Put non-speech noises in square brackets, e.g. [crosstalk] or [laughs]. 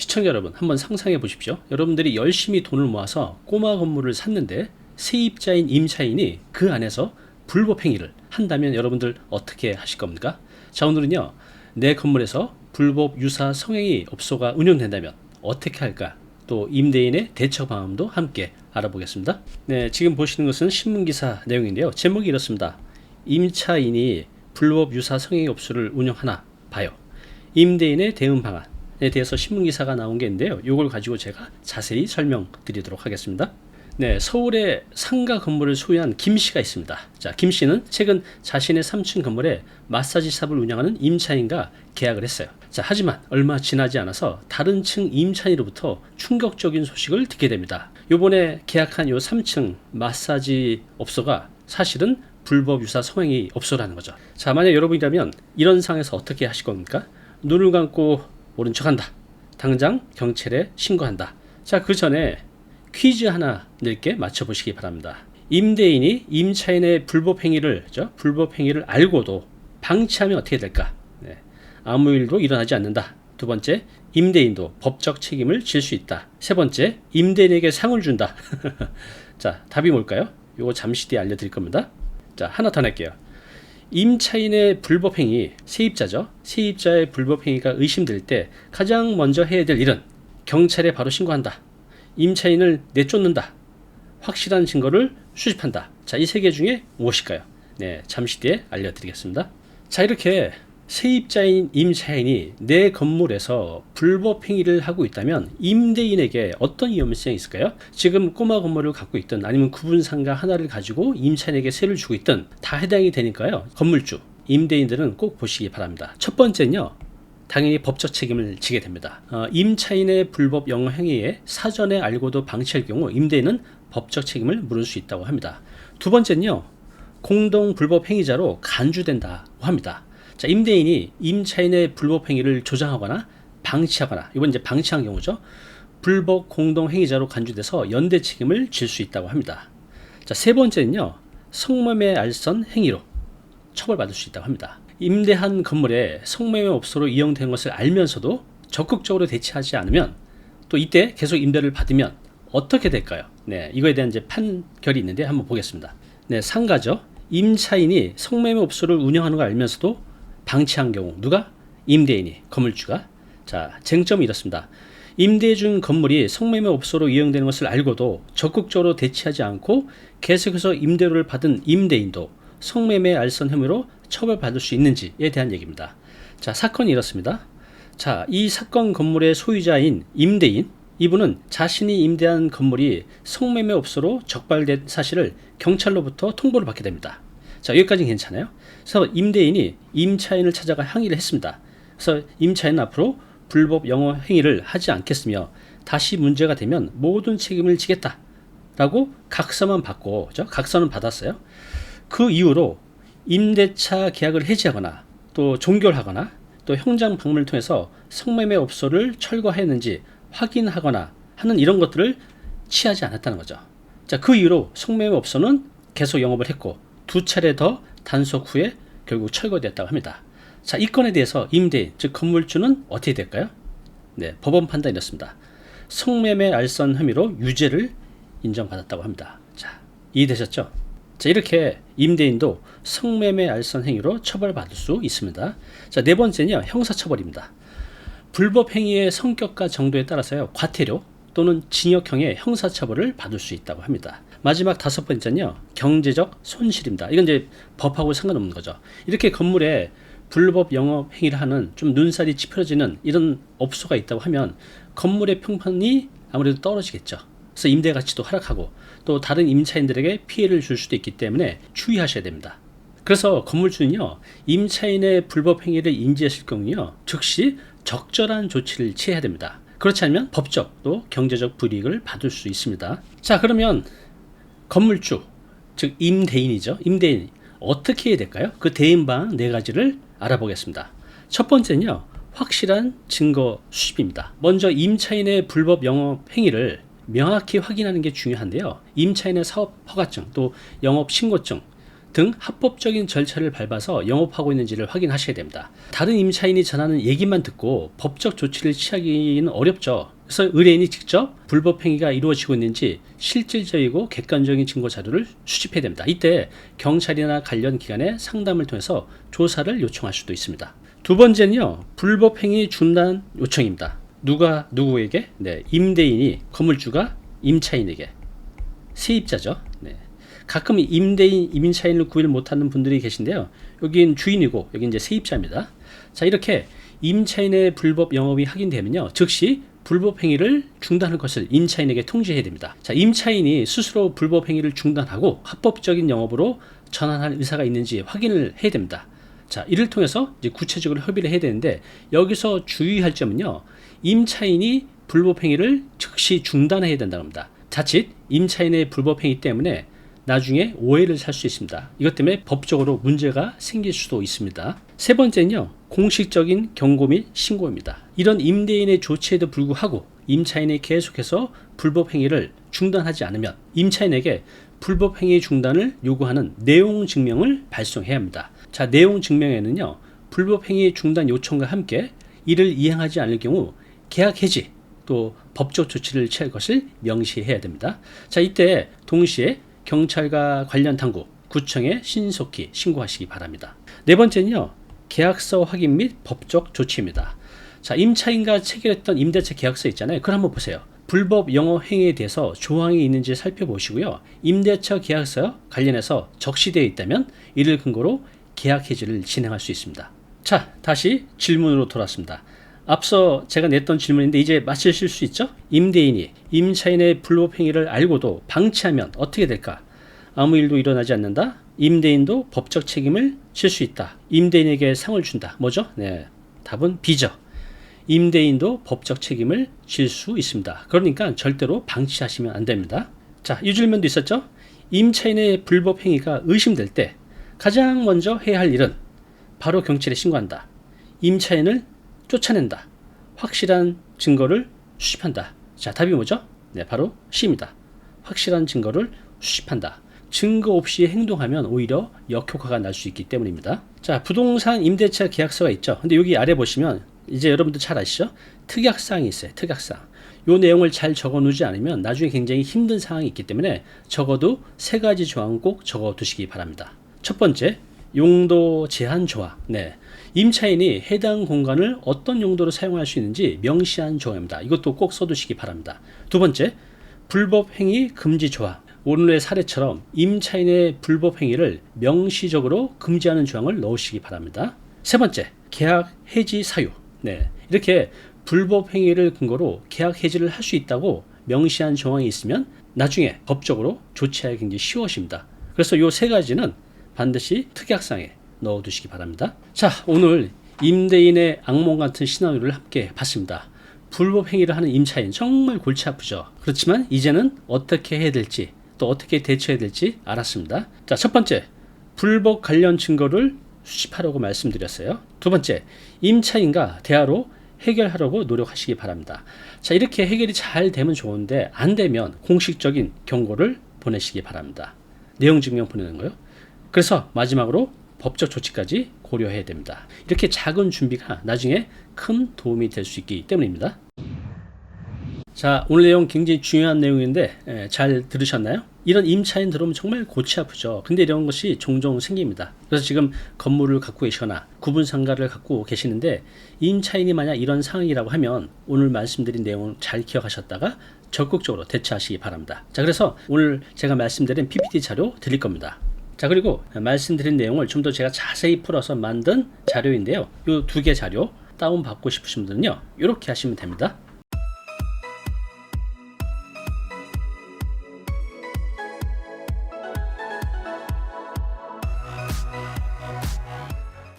시청자 여러분 한번 상상해 보십시오. 여러분들이 열심히 돈을 모아서 꼬마 건물을 샀는데 세입자인 임차인이 그 안에서 불법 행위를 한다면 여러분들 어떻게 하실 겁니까? 자 오늘은요 내 건물에서 불법 유사 성행위 업소가 운영된다면 어떻게 할까? 또 임대인의 대처 방안도 함께 알아보겠습니다. 네 지금 보시는 것은 신문 기사 내용인데요. 제목이 이렇습니다. 임차인이 불법 유사 성행위 업소를 운영하나 봐요. 임대인의 대응 방안에 대해서 신문 기사가 나온 게 있는데요. 이걸 가지고 제가 자세히 설명드리도록 하겠습니다. 네, 서울에 상가 건물을 소유한 김 씨가 있습니다. 자, 김 씨는 최근 자신의 3층 건물에 마사지 샵을 운영하는 임차인과 계약을 했어요. 자, 하지만 얼마 지나지 않아서 다른 층 임차인으로부터 충격적인 소식을 듣게 됩니다. 요번에 계약한 요 3층 마사지 업소가 사실은 불법 유사 성행위 업소라는 거죠. 자, 만약 여러분이라면 이런 상황에서 어떻게 하실 겁니까? 눈을 감고 모른 척한다. 당장 경찰에 신고한다. 자, 그 전에 퀴즈 하나 낼게 맞춰보시기 바랍니다. 임대인이 임차인의 불법 행위를 죠 불법 행위를 알고도 방치하면 어떻게 될까? 네. 아무 일도 일어나지 않는다. 두 번째, 임대인도 법적 책임을 질 수 있다. 세 번째, 임대인에게 상을 준다. [laughs] 자, 답이 뭘까요? 이거 잠시 뒤에 알려드릴 겁니다. 자, 하나 더 낼게요. 임차인의 불법 행위, 세입자죠. 세입자의 불법 행위가 의심될 때 가장 먼저 해야 될 일은 경찰에 바로 신고한다. 임차인을 내쫓는다. 확실한 증거를 수집한다. 자, 이 세 개 중에 무엇일까요? 네, 잠시 뒤에 알려드리겠습니다. 자, 이렇게 세입자인 임차인이 내 건물에서 불법 행위를 하고 있다면 임대인에게 어떤 위험성이 있을까요? 지금 꼬마 건물을 갖고 있든 아니면 구분 상가 하나를 가지고 임차인에게 세를 주고 있든 다 해당이 되니까요. 건물주, 임대인들은 꼭 보시기 바랍니다. 첫 번째는요. 당연히 법적 책임을 지게 됩니다. 어, 임차인의 불법 영업 행위에 사전에 알고도 방치할 경우 임대인은 법적 책임을 물을 수 있다고 합니다. 두 번째는요. 공동 불법 행위자로 간주된다고 합니다. 자, 임대인이 임차인의 불법 행위를 조장하거나 방치하거나 이건 이제 방치한 경우죠. 불법 공동 행위자로 간주돼서 연대 책임을 질 수 있다고 합니다. 자, 세 번째는요. 성매매 알선 행위로 처벌받을 수 있다고 합니다. 임대한 건물에 성매매 업소로 이용된 것을 알면서도 적극적으로 대처하지 않으면 또 이때 계속 임대를 받으면 어떻게 될까요? 네, 이거에 대한 이제 판결이 있는데 한번 보겠습니다. 네, 상가죠. 임차인이 성매매 업소를 운영하는 걸 알면서도 방치한 경우 누가 임대인이 건물주가 자 쟁점이 이렇습니다. 임대해 준 건물이 성매매 업소로 이용되는 것을 알고도 적극적으로 대치하지 않고 계속해서 임대료를 받은 임대인도 성매매 알선 혐의로 처벌받을 수 있는지에 대한 얘기입니다. 자 사건이 이렇습니다. 자 이 사건 건물의 소유자인 임대인 이분은 자신이 임대한 건물이 성매매 업소로 적발된 사실을 경찰로부터 통보를 받게 됩니다. 자, 여기까지는 괜찮아요. 그래서 임대인이 임차인을 찾아가 항의를 했습니다. 그래서 임차인은 앞으로 불법 영업 행위를 하지 않겠으며 다시 문제가 되면 모든 책임을 지겠다 라고 각서만 받고, 그죠? 각서는 받았어요. 그 이후로 임대차 계약을 해지하거나 또 종결하거나 또 현장 방문을 통해서 성매매 업소를 철거했는지 확인하거나 하는 이런 것들을 취하지 않았다는 거죠. 자, 그 이후로 성매매 업소는 계속 영업을 했고 두 차례 더 단속 후에 결국 철거됐다고 합니다. 자, 이 건에 대해서 임대인, 즉 건물주는 어떻게 될까요? 네, 법원 판단이 이렇습니다. 성매매 알선 혐의로 유죄를 인정받았다고 합니다. 자, 이해되셨죠? 자, 이렇게 임대인도 성매매 알선 행위로 처벌받을 수 있습니다. 자, 네 번째는요, 형사처벌입니다. 불법 행위의 성격과 정도에 따라서요, 과태료 또는 징역형의 형사처벌을 받을 수 있다고 합니다. 마지막 다섯 번째는요, 경제적 손실입니다. 이건 이제 법하고 상관없는 거죠. 이렇게 건물에 불법 영업 행위를 하는 좀 눈살이 찌푸려지는 이런 업소가 있다고 하면 건물의 평판이 아무래도 떨어지겠죠. 그래서 임대 가치도 하락하고 또 다른 임차인들에게 피해를 줄 수도 있기 때문에 주의하셔야 됩니다. 그래서 건물주는요, 임차인의 불법 행위를 인지했을 경우요, 즉시 적절한 조치를 취해야 됩니다. 그렇지 않으면 법적 또 경제적 불이익을 받을 수 있습니다. 자, 그러면 건물주, 즉 임대인이죠. 임대인 어떻게 해야 될까요? 그 대인 방 네 가지를 알아보겠습니다. 첫 번째는요. 확실한 증거 수집입니다. 먼저 임차인의 불법 영업 행위를 명확히 확인하는 게 중요한데요. 임차인의 사업 허가증 또 영업 신고증 등 합법적인 절차를 밟아서 영업하고 있는지를 확인하셔야 됩니다. 다른 임차인이 전하는 얘기만 듣고 법적 조치를 취하기는 어렵죠. 그래서 의뢰인이 직접 불법 행위가 이루어지고 있는지 실질적이고 객관적인 증거 자료를 수집해야 됩니다. 이때 경찰이나 관련 기관에 상담을 통해서 조사를 요청할 수도 있습니다. 두 번째는요, 불법 행위 중단 요청입니다. 누가 누구에게? 네, 임대인이 건물주가 임차인에게 세입자죠. 네. 가끔 임대인, 임차인을 구일 못하는 분들이 계신데요. 여긴 주인이고 여기 이제 세입자입니다. 자 이렇게 임차인의 불법 영업이 확인되면요, 즉시 불법 행위를 중단할 것을 임차인에게 통지해야 됩니다. 자 임차인이 스스로 불법 행위를 중단하고 합법적인 영업으로 전환할 의사가 있는지 확인을 해야 됩니다. 자, 이를 통해서 이제 구체적으로 협의를 해야 되는데 여기서 주의할 점은요. 임차인이 불법 행위를 즉시 중단해야 된다는 겁니다. 자칫 임차인의 불법 행위 때문에 나중에 오해를 살 수 있습니다. 이것 때문에 법적으로 문제가 생길 수도 있습니다. 세 번째는요. 공식적인 경고 및 신고입니다. 이런 임대인의 조치에도 불구하고 임차인이 계속해서 불법 행위를 중단하지 않으면 임차인에게 불법 행위 중단을 요구하는 내용 증명을 발송해야 합니다. 자, 내용 증명에는요. 불법 행위 중단 요청과 함께 이를 이행하지 않을 경우 계약 해지 또 법적 조치를 취할 것을 명시해야 됩니다. 자, 이때 동시에 경찰과 관련 당국, 구청에 신속히 신고하시기 바랍니다. 네 번째는요. 계약서 확인 및 법적 조치입니다. 자, 임차인과 체결했던 임대차 계약서 있잖아요. 그걸 한번 보세요. 불법 영업 행위에 대해서 조항이 있는지 살펴보시고요. 임대차 계약서 관련해서 적시되어 있다면 이를 근거로 계약 해지를 진행할 수 있습니다. 자, 다시 질문으로 돌아왔습니다. 앞서 제가 냈던 질문인데 이제 맞추실 수 있죠? 임대인이 임차인의 불법 행위를 알고도 방치하면 어떻게 될까? 아무 일도 일어나지 않는다. 임대인도 법적 책임을 질 수 있다. 임대인에게 상을 준다. 뭐죠? 네. 답은 B죠. 임대인도 법적 책임을 질 수 있습니다. 그러니까 절대로 방치하시면 안 됩니다. 자, 이 질문도 있었죠? 임차인의 불법 행위가 의심될 때 가장 먼저 해야 할 일은 바로 경찰에 신고한다. 임차인을 쫓아낸다. 확실한 증거를 수집한다. 자, 답이 뭐죠? 네, 바로 C입니다. 확실한 증거를 수집한다. 증거 없이 행동하면 오히려 역효과가 날 수 있기 때문입니다. 자, 부동산 임대차 계약서가 있죠. 근데 여기 아래 보시면 이제 여러분들 잘 아시죠? 특약사항이 있어요. 특약사항. 요 내용을 잘 적어 놓지 않으면 나중에 굉장히 힘든 상황이 있기 때문에 적어도 세 가지 조항 꼭 적어 두시기 바랍니다. 첫 번째, 용도 제한 조항. 네. 임차인이 해당 공간을 어떤 용도로 사용할 수 있는지 명시한 조항입니다. 이것도 꼭 써두시기 바랍니다. 두 번째, 불법 행위 금지 조항. 오늘의 사례처럼 임차인의 불법 행위를 명시적으로 금지하는 조항을 넣으시기 바랍니다. 세 번째, 계약 해지 사유. 네. 이렇게 불법 행위를 근거로 계약 해지를 할 수 있다고 명시한 조항이 있으면 나중에 법적으로 조치하기 굉장히 쉬워집니다. 그래서 이 세 가지는 반드시 특약상에 넣어두시기 바랍니다. 자, 오늘 임대인의 악몽 같은 시나리오를 함께 봤습니다. 불법 행위를 하는 임차인 정말 골치 아프죠. 그렇지만 이제는 어떻게 해야 될지 또 어떻게 대처해야 될지 알았습니다. 자, 첫 번째 불법 관련 증거를 수집하려고 말씀드렸어요. 두 번째 임차인과 대화로 해결하려고 노력하시기 바랍니다. 자, 이렇게 해결이 잘 되면 좋은데 안 되면 공식적인 경고를 보내시기 바랍니다. 내용 증명 보내는 거요. 그래서 마지막으로 법적 조치까지 고려해야 됩니다. 이렇게 작은 준비가 나중에 큰 도움이 될 수 있기 때문입니다. 자, 오늘 내용 굉장히 중요한 내용인데 에, 잘 들으셨나요? 이런 임차인 들어오면 정말 골치 아프죠. 근데 이런 것이 종종 생깁니다. 그래서 지금 건물을 갖고 계시거나 구분 상가를 갖고 계시는데 임차인이 만약 이런 상황이라고 하면 오늘 말씀드린 내용을 잘 기억하셨다가 적극적으로 대처하시기 바랍니다. 자, 그래서 오늘 제가 말씀드린 PPT 자료 드릴 겁니다. 자 그리고 말씀드린 내용을 좀 더 제가 자세히 풀어서 만든 자료인데요. 이 두 개 자료 다운 받고 싶으신 분들은요. 이렇게 하시면 됩니다.